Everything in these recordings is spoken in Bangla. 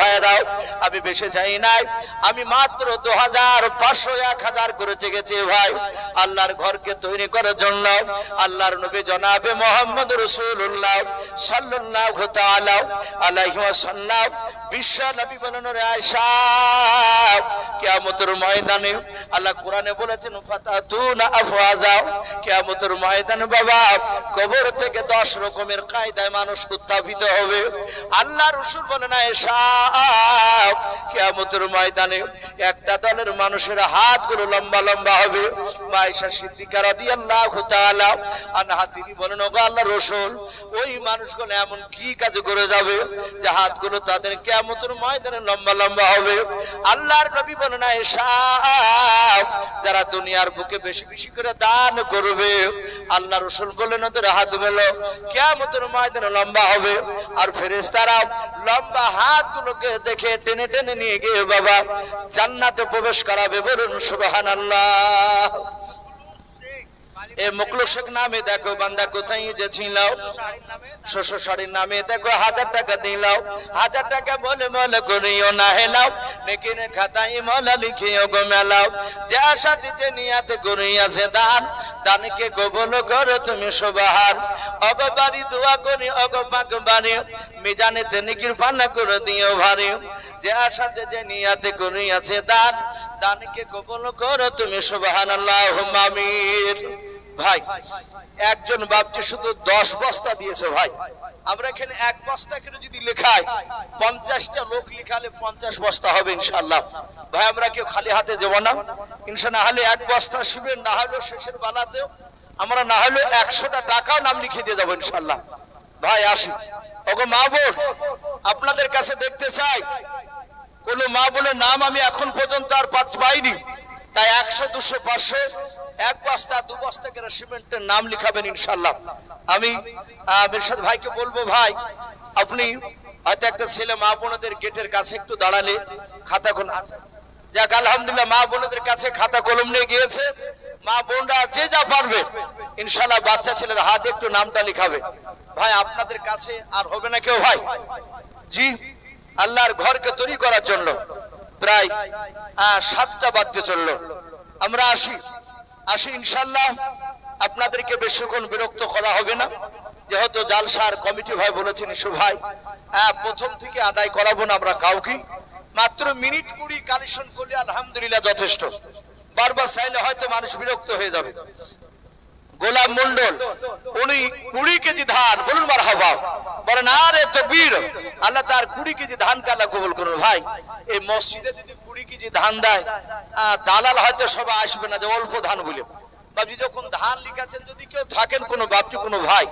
ভাইরাও আমি বেশি চাই নাই। আমি মাত্র দু হাজার পাঁচশো এক হাজার করে চেগেছি ভাই। আল্লাহর ঘরকে তৈরি করার জন্য আল্লাহর নবী জনাবে মোহাম্মদ রসুল্লাহ সাল্লাহ তাআলা আলাইহি ওয়াসাল্লাম। বিশ্ব নবী বলেন কিয়ামতের ময়দানে আল্লাহ কোরআনে বলেছেন ফাতাতুনা আফওয়াজা। কিয়ামতের ময়দানে বাবা, কবর থেকে 10 রকমের কায়দায় মানুষ উত্থাপিত হবে। আল্লাহ রাসূল বলেন, আয়েশা ময়দানে একটা দলের মানুষের হাতগুলো লম্বা লম্বা হবে। আয়েশা সিদ্দিকা আনহা, তিনি বলেন, ওগো আল্লাহ রাসূল, ওই মানুষগুলো এমন কি কাজ করে যাবে যে হাতগুলো তাদের ময়দানে লম্বা লম্বা হবে? আল্লাহর নবী বলেন, আয়েশা, যারা দুনিয়ার বুকে বেশি বেশি করে দান করবে আল্লাহ রসুল বললেন ওদের হাতগুলো কিয়ামতের ময়দানে লম্বা হবে। আর ফেরেশতারা লম্বা হাতগুলোকে দেখে টেনে টেনে নিয়ে গিয়ে বাবা জান্নাতে প্রবেশ করাবে বলুন সুবহানাল্লাহ। এ মুকলো নামে দেখো, বান্দা কোথায় যে ছিলাও শ্বশুর শাড়ির নামে দেখো, হাজার টাকা দিলাও হাজার টাকা বলে মলে করিও না হেলাও। নেকির খাতাই মলা লিখিও গো মেলাও। যে আশাতে যে নিয়াতে করিয়াছে দান দানকে কবল করো তুমি সুবাহার অগ বাড়ি দোয়া করি, অগ পাক বাড়ি। মিজানেতে নিকির পান্না করে দিও ভারি। যে আশাতে যে নিয়াতে করিয়াছে দান দানকে কবল করো তুমি সুবহানাল্লাহ আমির ভাই, একজন বাপজি শুধু দশ বস্তা দিয়েছে ভাই। আমরা এখানে এক বস্তা করে যদি লেখাই, পঞ্চাশটা লোক লিখালে পঞ্চাশ বস্তা হবে ইনশাল্লাহ ভাই, আমরা কেউ খালি হাতে যাব না। ইনশা না হলে এক বস্তা শিবের না হলেও শেষের বেলাতেও আমরা না হলেও একশোটা টাকাও নাম লিখে দিয়ে যাব ইনশাল্লাহ ভাই, আসি। ওগো মা বোন, আপনাদের কাছে দেখতে চাই। কোন মা বোনের নাম আমি এখন পর্যন্ত আর পাঁচ পাইনি। তাই একশো, দুশো, পাঁচশো এক বস্তা, দু বস্তা করে সিমেন্টের নাম লিখাবেন ইনশাল্লাহ আমি মিরশাদ ভাইকে বলব, ভাই, আপনি হয়তো একটা ছেলে মা বোনদের গেটের কাছে একটু দাঁড়ালে খাতা কোন যাক, আলহামদুলিল্লাহ, মা বোনদের কাছে খাতা কলম নিয়ে গিয়েছে। মা বোনরা যে যা পারবে ইনশাল্লাহ বাচ্চা ছেলের হাতে একটু নামটা লিখাবে। ভাই, আপনাদের কাছে আর হবে না কেউ, ভাই? জি, আল্লাহর ঘরকে তৈরি করার জন্য প্রায় সাতটা বাদ্যে চলল। আমরা আসি। আসি ইনশাল্লাহ আপনাদেরকে বেশিক্ষণ বিরক্ত করা হবে না। যেহেতু জালসার কমিটি ভাই বলেছেন, ইসু ভাই হ্যাঁ প্রথম থেকে আদায় করাবো না আমরা কাউকে। মাত্র মিনিট কুড়ি কালেকশন করলে আলহামদুলিল্লাহ যথেষ্ট। বারবার চাইলে হয়তো মানুষ বিরক্ত হয়ে যাবে। গোলাম মন্ডল উনি কুড়ি কেজি ধান, বলুন বার হবা বলেন, আরে তকবীর, আল্লাহ তার কুড়ি কেজি ধান কালা কবুল করুন ভাই। এই মসজিদে যদি কুড়ি কেজি ধান দেয় দালাল হয়তো সবাই আসবে না যে অল্প ধান বলে। বাবজি, যখন ধান লিখাছেন, যদি কেউ থাকেন কোনো বাপজি কোনো ভাই,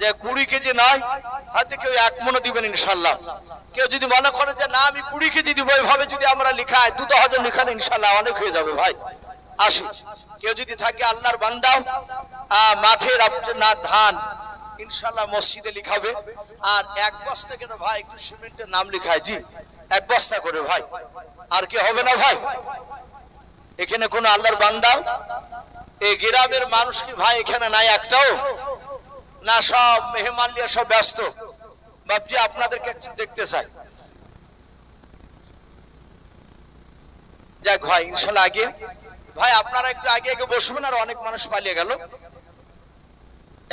যে কুড়ি কেজি নয়, হয়তো কেউ এক মনে দিবেন ইনশাল্লাহ কেউ যদি মনে করে যে, না, আমি কুড়ি কেজি দিব। এইভাবে যদি আমরা লিখাই, দু হাজার লিখালে ইনশাল্লাহ অনেক হয়ে যাবে ভাই। আসি। কেউ যদি থাকে আল্লাহর বান্দাও মাঠের না ধান ইনশাল্লাহ মসজিদে লিখাবে আর এক বস্তা কেন ভাই, একটু সিমেন্টের নাম লিখায়, জি? এক বস্তা করে ভাই। আর কি হবে না ভাই? এখানে কোন আল্লাহর বান্দাও এই গ্রামের মানুষ কি ভাই এখানে নাই একটাও? না, সব মেহমান নিয়ে সব ব্যস্ত। বাপজি, আপনাদেরকে একটু দেখতে চাই। যাক ভাই ইনশাল্লাহ আগে ভাই, আপনারা একটু আগে আগে বসবেন আর অনেক মানুষ পালিয়ে গেল।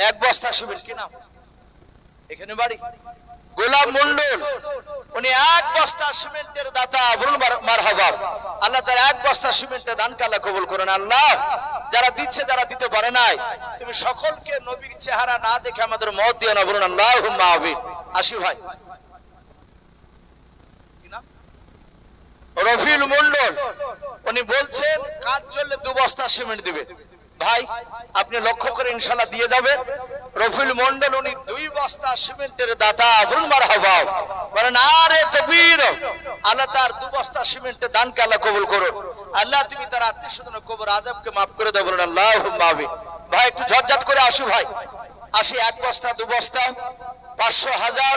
এক বস্তা শুবেন কি নাম? এখানে বাড়ি? গোলাম মন্ডল উনি এক বস্তা সিমেন্টের দাতা। বলুন মারহাবা। আল্লাহ তার এক বস্তা সিমেন্টের দান কালা কবুল করেন। আল্লাহ, যারা দিচ্ছে যারা দিতে পারে নাই। তুমি সকলকে নবীর চেহারা না দেখে আমাদের মত দিও না। বলুন আল্লাহ আসি ভাই কি নাম? রফিল মন্ডল, উনি বলছেন, কাজ চললে দু বস্তা সিমেন্ট দিবে। ভাই, আপনি লক্ষ্য করে ইনশাল্লাহ দিয়ে যাবেন। রফিল মন্ডল, উনি দুই বস্তা সিমেন্টের দাতা বলুন মার হবা বলেন, আরে তকবীর, আল্লাহ তার দু বস্তা সিমেন্টের দানকে আল্লাহ কবুল করো আল্লাহ, তুমি তার আত্মীয় স্বজন কবর আজবকে মাফ করে বলুন আল্লাহ মাহবি ভাই, একটু ঝটঝট করে আসু, ভাই। আসি, এক বস্তা, দু বস্তা, পাঁচশো হাজার।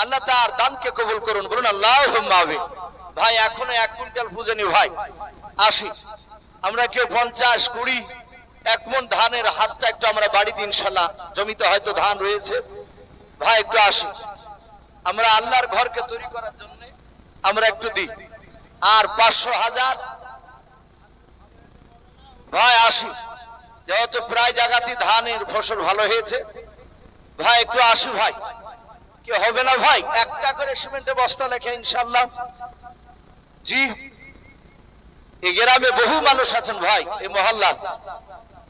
আল্লাহ তার দানকে কবুল করুন, বলুন আল্লাহ ভাই, এখনও এক কুইন্টাল পুজনি ভাই। আসি আমরা কেউ পঞ্চাশ, কুড়ি, এক মন ধানের হাতটা একটু আমরা বাড়ি দিন ইনশাল্লাহ। জমিতে হয়তো ধান রয়েছে। ভাই, একটু আসি। আমরা আল্লাহর ঘরকে তৈরি করার জন্য আমরা একটু দিই। আর পাঁচশো হাজার। ভাই, আসি। যেহেতু প্রায় জায়গাতে ধানের ফসল ভালো হয়েছে। ভাই, একটু আসি ভাই। কি হবে না ভাই? একটা করে সিমেন্টে বস্তা লেখে ইনশাল্লাহ জি। এই গ্রামে বহু মানুষ আছেন ভাই, এই মহল্লা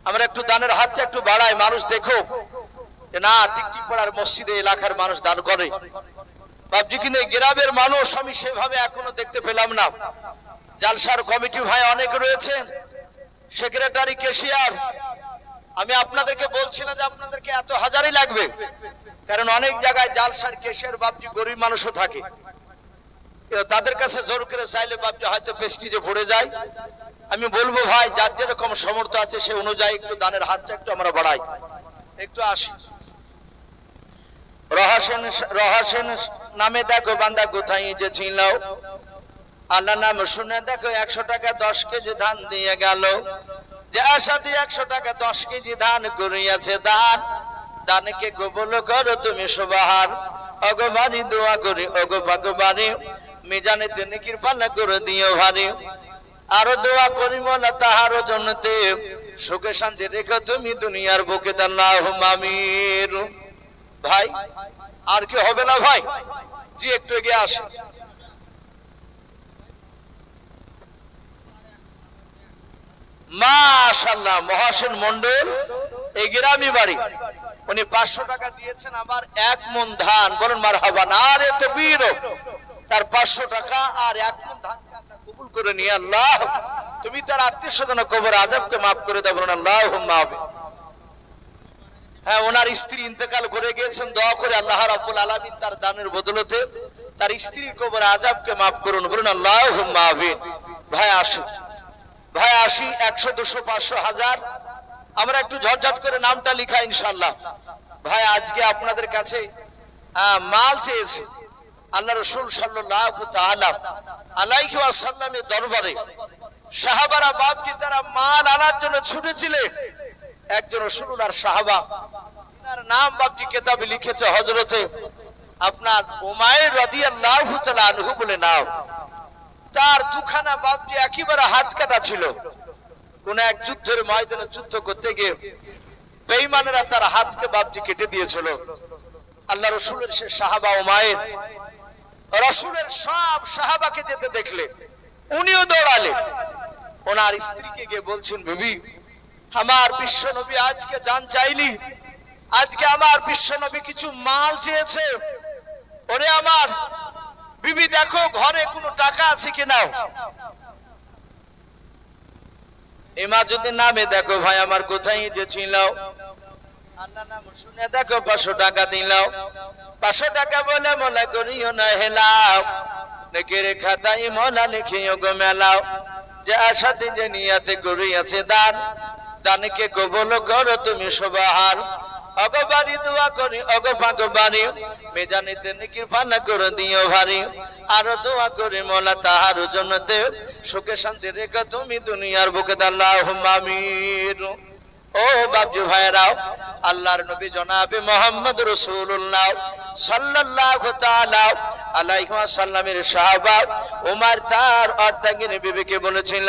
আমরা একটু দানের হাতটা একটু বাড়াই, মানুষ দেখো। না, টিকটিক পাড়ার মসজিদে এলাকার মানুষ দান করে। ভাবছি কিন্তু গ্রামের মানুষ আমি সেভাবে এখনও দেখতে পেলাম না। জালসার কমিটি ভাই অনেক রয়েছেন সেক্রেটারি, কেশিয়ার। আমি আপনাদেরকে বলছি না যে আপনাদেরকে এত হাজারই লাগবে। কারণ অনেক জায়গায় জালসার কেশিয়ার বাপজি গরিব মানুষও থাকে। তাদের কাছে জোর করে চাইলে বাপজি হয়তো পেস্টিজে পড়ে যায়। আমি বলব ভাই, যার যেরকম সমর্থ আছে সে অনুযায়ী একটু দানের হাতটা একটু আমরা বাড়াই। একটু আসি। রহাসেন রহাসেন নামে দেখো বান্দা কোথায় যে ছিল আল্লাহ নাম শুনে দেখো, একশো টাকা দশ কেজি ধান দিয়ে গেল। যে আশাতে একশো টাকা দশ কেজি ধান করিয়াছে দান। দানকে কবল করো তুমি সুবাহার অগবারি দোয়া করি অগ ভগবানি। মিজানে তিনি কৃপানা করে দিও ভারি। আরও দোয়া করি মোলা তাহারও জন্যতে। সুখে শান্তি রেখো তুমি দুনিয়ার বুকে দাল্লাহ মামির ভাই, আর কি হবে না ভাই? জি, একটু এগিয়ে আসে মাশাল্লাহ মহাসেন মন্ডল এই গ্রামী বাড়ি। উনি পাঁচশো টাকা দিয়েছেন আবার এক মন ধান। বলেন মার হাবান আর এত বীর তার পাঁচশো টাকা আর এক মন ধান কবুল করে নিয়ে আল্লাহ। তুমি তার আত্মীয় স্বজন কবর আজবকে মাফ করে বলেন আল্লাহ মাফ হ্যাঁ ওনার স্ত্রী ইন্তেকাল করে গিয়েছেন, দোয়া করে আল্লাহ রাব্বুল আলামিন তার দানের বদলতে তার স্ত্রীর কবর আজাবকে মাফ করুন, বলুন আল্লাহ মাহবিন ভাই, আসুন। ভাই, আসি, একশো, দুশো, পাঁচশো, হাজার। আমরা একটু ঝটঝট করে নামটা লিখা ইনশাল্লাহ ভাই, আজকে আপনাদের কাছে মাল চেয়েছি। আল্লাহ রসুল সাল্লাহ আলাইহি ওয়াসাল্লামের দরবারে সাহাবারা বাপজি তারা মাল আনার জন্য ছুটেছিলেন, একজন রসুল্লাহর সাহাবা, তার নাম বাপজি কেতাবে লিখেছে হজরতে আপনার উমায়ের রাদিয়াল্লাহু তাআলা আনহু বলে নাও। তার দুখানা বাপজি একেবারে হাত কাটা ছিল। কোন এক যুদ্ধের ময়দানে যুদ্ধ করতে গিয়ে বেঈমানেরা তার হাতকে বাপজি কেটে দিয়েছিল। আল্লাহ রসুলের সে সাহাবা ও মায়ের রসুলের সব সাহাবাকে যেতে দেখলেন উনিও দৌড়ালেন ওনার স্ত্রীকে গিয়ে বলছেন, বিবি, আমার বিশ্ব নবী আজকে জান চাইনি। আজকে আমার বিশ্ব নবী কিছু মাল চেয়েছে। ওরে আমার, বিবি দেখো ঘরে কোনো টাকা আছে কিনা? এমা যদি নামে দেখো, ভাই, আমার কোথায় যে ছিলাও শুনে দেখো, পাঁচশো টাকা দিলাও। পাঁচশো টাকা বলে মনে করিও না, হেলাও। নেকের খাতায় মলা লিখিও গো মেলাও। যে আশাতে যে নিয়াতে করিয়াছে দান, দানকে কবল করো তুমি সবাহার অগবারি দোয়া করি, অগ ভাগবারি মেজানিতে কৃপানা করে দিও ভারি। আরও দোয়া করি মোলা তাহার জন্যতে। সুখে শান্তি রেখে তুমি দুনিয়ার বুকে দাল্লাহ মামির ও বাবজু ভাইরাও আল্লাহর নবী জনাবে মোহাম্মদ রসুল্লাহ সাল্লাল্লাহু তাআলা আলাইহি ওয়াসাল্লামের সাহাবা ওমর তার অর্ধাঙ্গিনী বিবিকে বলেছিল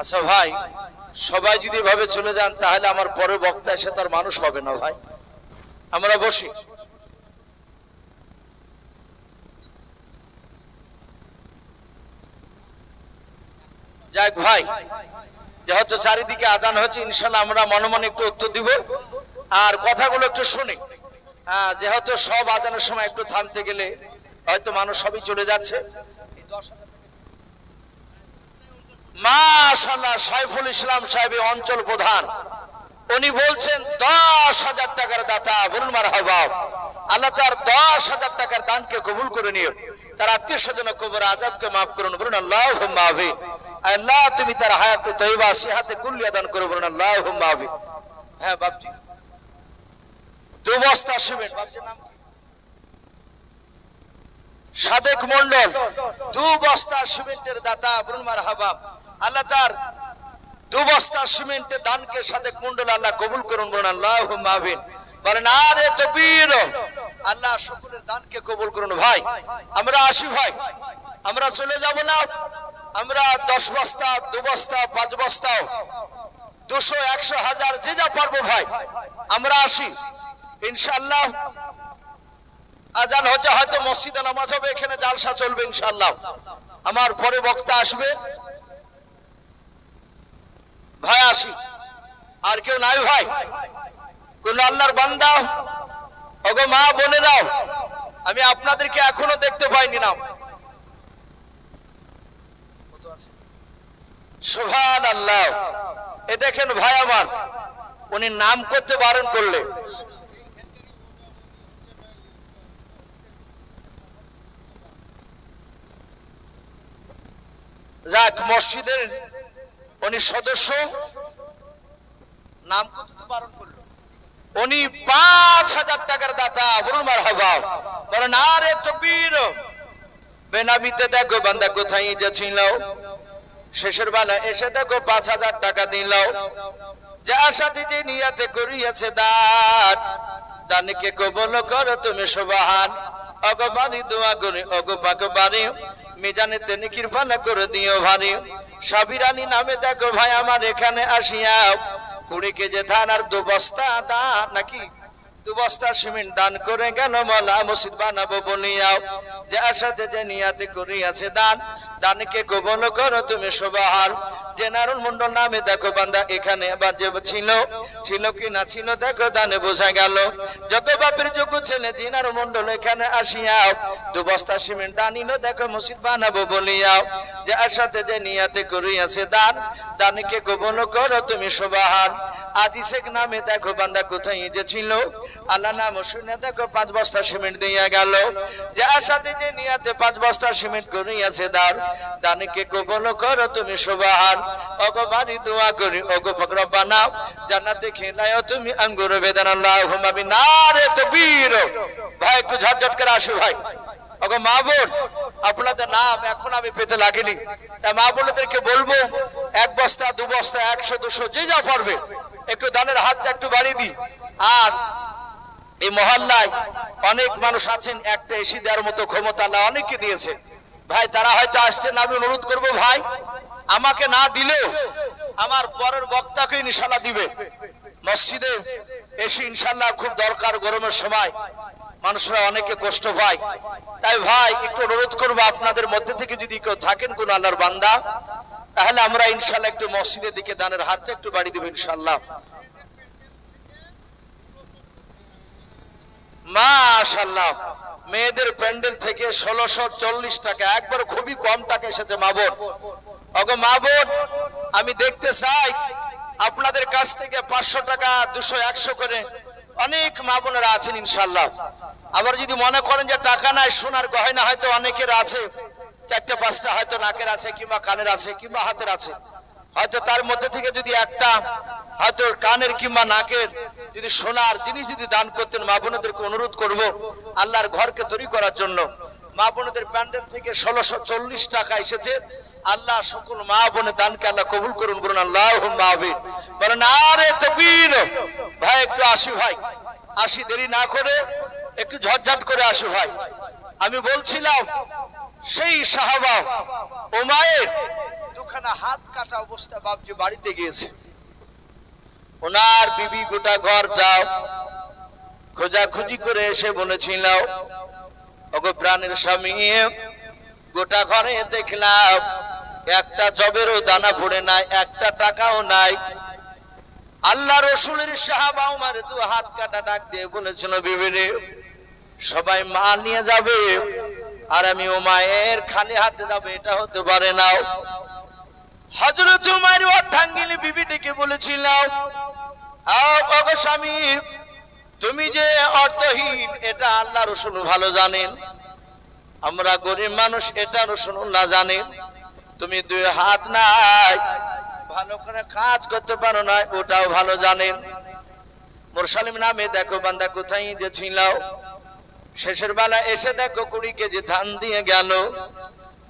আচ্ছা ভাই, সবাই যদি এভাবে চলে যান, তাহলে আমার পরের বক্তা এসে তার মানুষ হবে না ভাই। আমরা বসি। যাক ভাই, যেহেতু চারিদিকে আজান হয়েছে, ইনশাল্লাহ আমরা মনে মনে একটু উত্তর দিব। আর কথাগুলো একটু শুনি। হ্যাঁ যেহেতু সব আজানের সময় একটু থামতে গেলে হয়তো মানুষ সবই চলে যাচ্ছে। মাশাল্লাহ সাইফুল ইসলাম সাহেব অঞ্চল প্রধান। উনি বলছেন, দশ হাজার টাকার দাতা, বলুন মার হবাব আল্লাহ তার দশ হাজার টাকার দানকে কবুল করে নিও। তার আত্মীয় স্বজন কবর আজাবকে মাফ করুন, বলুন আল্লাহ মাহবি আল্লাহ, তুমি তার হায়াতে তৈবা, সিহাতে কুল্লিয়া দান করো, বলুন আল্লাহ মাহবি হ্যাঁ বাপজি। দু সিমেন্ট? সাদেক মন্ডল দু বস্তা সিমেন্টের দাতা, বলুন মার হাবাব আল্লাহ তার দু বস্তা সিমেন্টের দানকে সাদেক মন্ডল আল্লাহ কবুল করুন, বলুন আল্লাহ মাহবিন বলেন, আরে তো বীর আল্লাহ সকলের দানকে কবুল করুন, ভাই, আমরা আসি, ভাই। আমরা চলে যাব না। আমরা দশ বস্তা, দু বস্তা, পাঁচ বস্তাও দুশো, একশো হাজার, যে যা পারব, ভাই, আমরা আসি। ইনশাল্লাহ আজান হচ্ছে, হয়তো মসজিদে নামাজ হবে, এখানে জালসা চলবে ইনশাল্লাহ আমার পরে বক্তা আসবে। ভাই আসি। আর কেউ নাই ভাই। কোন আল্লাহর বান্দা? ওগো মা বোনেরাও, আমি আপনাদেরকে এখনও দেখতে পাইনি নাম সুভান আল্লাহ এ দেখেন ভাই আমার, উনি নাম করতে বারণ করলে। যাক, মসজিদের উনি সদস্য। নাম করতে তো বারণ করল। উনি পাঁচ হাজার টাকার দাতা বলুন মার হবা বলেন আরে তো বীর বেনাবিতে দেখো বান্দা কোথায় যে ছিল শেষের বেলা এসে দেখো পাঁচ হাজার টাকা দিল। যে আশাতে যে নিয়াতে করিয়াছে দান। দানকে কবল করো তুমি সুবাহান। অগবানি দোয়া করে অগপাক বাড়ি মিজানে তেনে কৃপানা করে দিও ভারী। সাবির নামে দেখো ভাই আমার এখানে আসিয়া কুড়ি কেজি ধান আর দু বস্তা দান নাকি দু বস্তা সিমেন্ট দান করে গেল মলা মসজিদ বানাবো বলিয়াও যে আশাতে যে নিয়াতে করিয়াছে দান। দানকে কবল করো তুমি সুবাহার জেনারুল মন্ডল নামে দেখো বান্দা, এখানে আবার যে ছিল ছিল কি না ছিল দেখো, দানে বোঝা গেল। যত বাপের যোগ্য ছেলে জিনার মন্ডল, এখানে আসিয়াও। দু বস্তা সিমেন্ট দানিল দেখো মসজিদ বানাবো বলিয়াও। যে আর সাথে যে নিয়াতে করিয়াছে দান, দানকে কবল করো তুমি সুবাহার আজি শেখ নামে দেখো বান্দা কোথায় যে ছিল। আল্লাহ নাম শুনে দেখো পাঁচ বস্তা সিমেন্ট দিয়ে গেল। যে আর সাথে যে নিয়াতে পাঁচ বস্তা সিমেন্ট করিয়াছে দান দানকে কবল করো তুমি সুবাহার অগো বাড়ি দোয়া করি অগো ফকর বানাও। জান্নাতে খেলায় তুমি আঙ্গুর বেদান আল্লাহ হুমাবি না রে তো বীর ভাই, একটু ঝটঝট করে আসো ভাই। ওগো মা বোন, আপনাদের নাম এখন আমি পেতে লাগিনি। তাই মা বোনদেরকে বলব, এক বস্তা, দু বস্তা, একশো, দুশো, যে যা পারবে একটু দানের হাতটা একটু বাড়িয়ে দিই। আর এই মহল্লায় অনেক মানুষ আছেন, একটা এসি দেওয়ার মতো ক্ষমতা আল্লাহ অনেককে দিয়েছে। ভাই, তারা হয়তো আসছেন আমি অনুরোধ করব ভাই, আমাকে না দিলেও আমার পরের বক্তাকে ইনশাল্লাহ দিবে। মসজিদে এসে ইনশাল্লাহ খুব দরকার গরমের সময়। মানুষরা অনেকে কষ্ট পায়। তাই ভাই, একটু অনুরোধ করব আপনাদের মধ্যে থেকে যদি কেউ থাকেন কোন আল্লাহর বান্দা, তাহলে আমরা ইনশাল্লাহ একটু মসজিদের দিকে দানের হাতটা একটু বাড়ি দিব ইনশাল্লাহ। মাশাল্লাহ মেয়েদের প্যান্ডেল থেকে ষোলোশো চল্লিশ টাকা একবার খুবই কম টাকা এসেছে মা বোন। অগো মা বোন, আমি দেখতে চাই আপনাদের কাছ থেকে পাঁচশো টাকা, দুশো, একশো করে অনেক মা বোনেরা আছেন ইনশাল্লাহ আবার যদি মনে করেন যে টাকা নাই, সোনার গয়না হয়তো অনেকের আছে, চারটে, পাঁচটা হয়তো নাকের আছে, কিংবা কানের আছে, কিংবা হাতের আছে। হয়তো তার মধ্যে থেকে যদি একটা হয়তো কানের কিংবা নাকের যদি সোনার জিনিস যদি দান করতেন, মা বোনদেরকে অনুরোধ করব আল্লাহর ঘরকে তৈরি করার জন্য। মা বোনদের প্যান্ডেল থেকে ষোলোশো চল্লিশ টাকা এসেছে। আল্লাহ সকল মা বোনের দানকে আল্লাহ কবুল করুন, বলুন আল্লাহ মাহবিন বলেন, আরে তবির ভাই, একটু আসি ভাই। আসি, দেরি না করে একটু ঝটঝট করে আসি ভাই। আমি বলছিলাম, সেই সাহাবা ও মায়ের ওখানে হাত কাটা অবস্থা বাপজি বাড়িতে গিয়েছে। ওনার বিবি গোটা ঘরটাও খোঁজাখুঁজি করে এসে বলেছিল ওগো প্রাণের স্বামী, গোটা ঘরে দেখলাম, একটা জবেরও দানা পড়ে নাই, একটা টাকাও নাই। আল্লাহ রসুলের সাহাবা আমার দু হাত কাটা ডাক দিয়ে বলেছিল বিবিরে সবাই মা নিয়ে যাবে, আর আমি ও মায়ের খালি হাতে যাবে, এটা হতে পারে না। হজরত উমার অর্ধাঙ্গিনী বিবি ডেকে বলেছিলাম আও ওগো স্বামী, তুমি যে অর্থহীন, এটা আল্লাহ রসুল ভালো জানেন। আমরা গরিব মানুষ, এটা রসুল্লাহ জানেন। তুমি দুই হাত নাই, ভালো করে কাজ করতে পারো না ওটাও ভালো জানেন। মোরসালিম নামে, দেখো বান্দা, কোথায় যে ছিলাও শেষের বেলা এসে দেখো কুড়ি কেজি ধান দিয়ে গেল।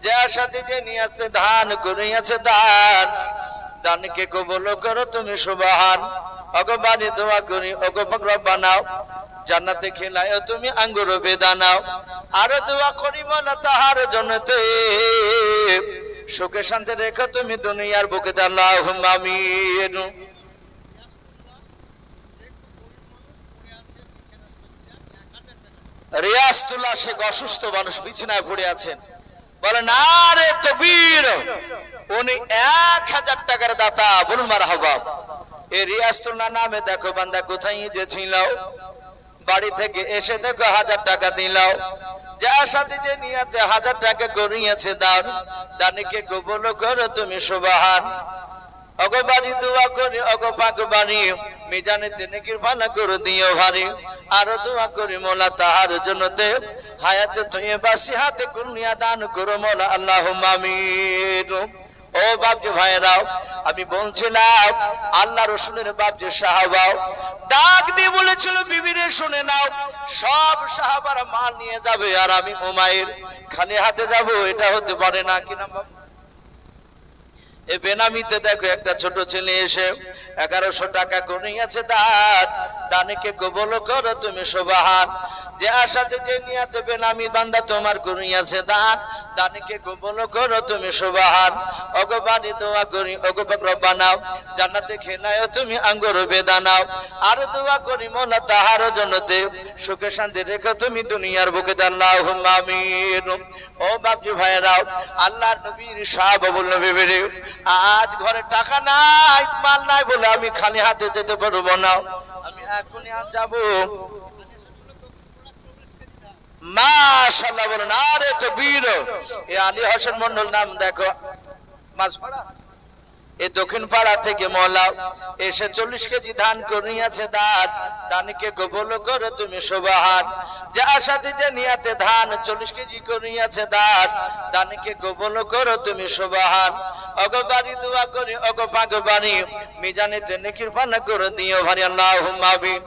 যার সাথে যে নিয়ে আসছে ধান করিয়াছে দান। দানকে কবল করো তুমি, সুবাহান। অগবানি দোয়া করি অগপগ্র বানাও। জান্নাতে খেলায় তুমি, আঙ্গুর বেদানাও আরও দোয়া করি বলা তাহার জন্যতে সুখে শান্তি রেখো তুমি, দুনিয়ার বুকে দাল্লাহ আমিন। রিয়াজতুল্লাহ শেখ অসুস্থ মানুষ বিছানায় পড়ে আছেন। বলে, না রে তবির উনি এক হাজার টাকার দাতা, বলুন মার হবাব এই রিয়াজতুল্লাহ নামে দেখো বান্দা কোথায় যে ছিল বাড়ি থেকে এসে দেখো হাজার টাকা দিলাও যার সাথে যে নিয়াতে হাজার টাকা করিয়েছে দান, দানিকে কবল করো তুমি সুবাহান। অগবাড়ি দোয়া করে অগপাক বাড়ি মিজানে তিনি কৃপানা করে দিও ভারি। আরও দোয়া করি মোলা তাহার জন্যতে। হায়াতে তুই বাসি হাতে কুনিয়া দান করো মোলা আল্লাহ মামির ও বাপজি ভাইরাও আমি বলছিলাম, আল্লাহ রসুলের বাপজি সাহাবাও, ডাক দিয়ে বলেছিল, বিবিরে শুনে নাও, সব সাহাবারা মাল নিয়ে যাবে আর আমি উমায়ের খালি হাতে যাব, এটা হতে পারে না। কিনা বাবা? এ বেনামিতে দেখো একটা ছোট ছেলে এসে এগারোশো টাকা করিয়াছে দান দানিকে কবল করো তুমি সোবাহান। যে আশাতে যে নিয়াতে বেনামি বান্দা, তোমার করিয়াছে দান। দানিকে কবল করো তুমি সোবাহান। অগবানি দোয়া করি অগবক্র বানাও জান্নাতে খেলায় তুমি আঙ্গুর বেদানাও আর দোয়া করি মোলা তাহার জন্যতে সুখে শান্তি রেখো তুমি দুনিয়ার বুকে দাল্লাহ আমিন। ও বাপজি ভাইরাও আল্লাহর নবীর সাহাব বলল, বেবেরে, আজ ঘরে টাকা নাই, মাল নাই বলে আমি খালি হাতে যেতে পারব না। এখনই আজ যাব। মাশাল্লাহ বলুন, আরে তো বীর। এ আলী হোসেন মন্ডল নাম দেখো। মাঝপাড়া এই দক্ষিণ পাড়া থেকে মলা, এসে চল্লিশ কেজি ধান করিয়াছে দাঁত। দানকে গোবল করো তুমি শোভাহান যে আশাতে যে নিয়াতে ধান, চল্লিশ কেজি করিয়াছে দাঁত। দানকে গোবল করো তুমি শোভাহান অগবাড়ি দোয়া করি, অগ পাক বাড়ি মিজানিতে নিকির পানা করে দিও ভারি আল্লাহ মাবিন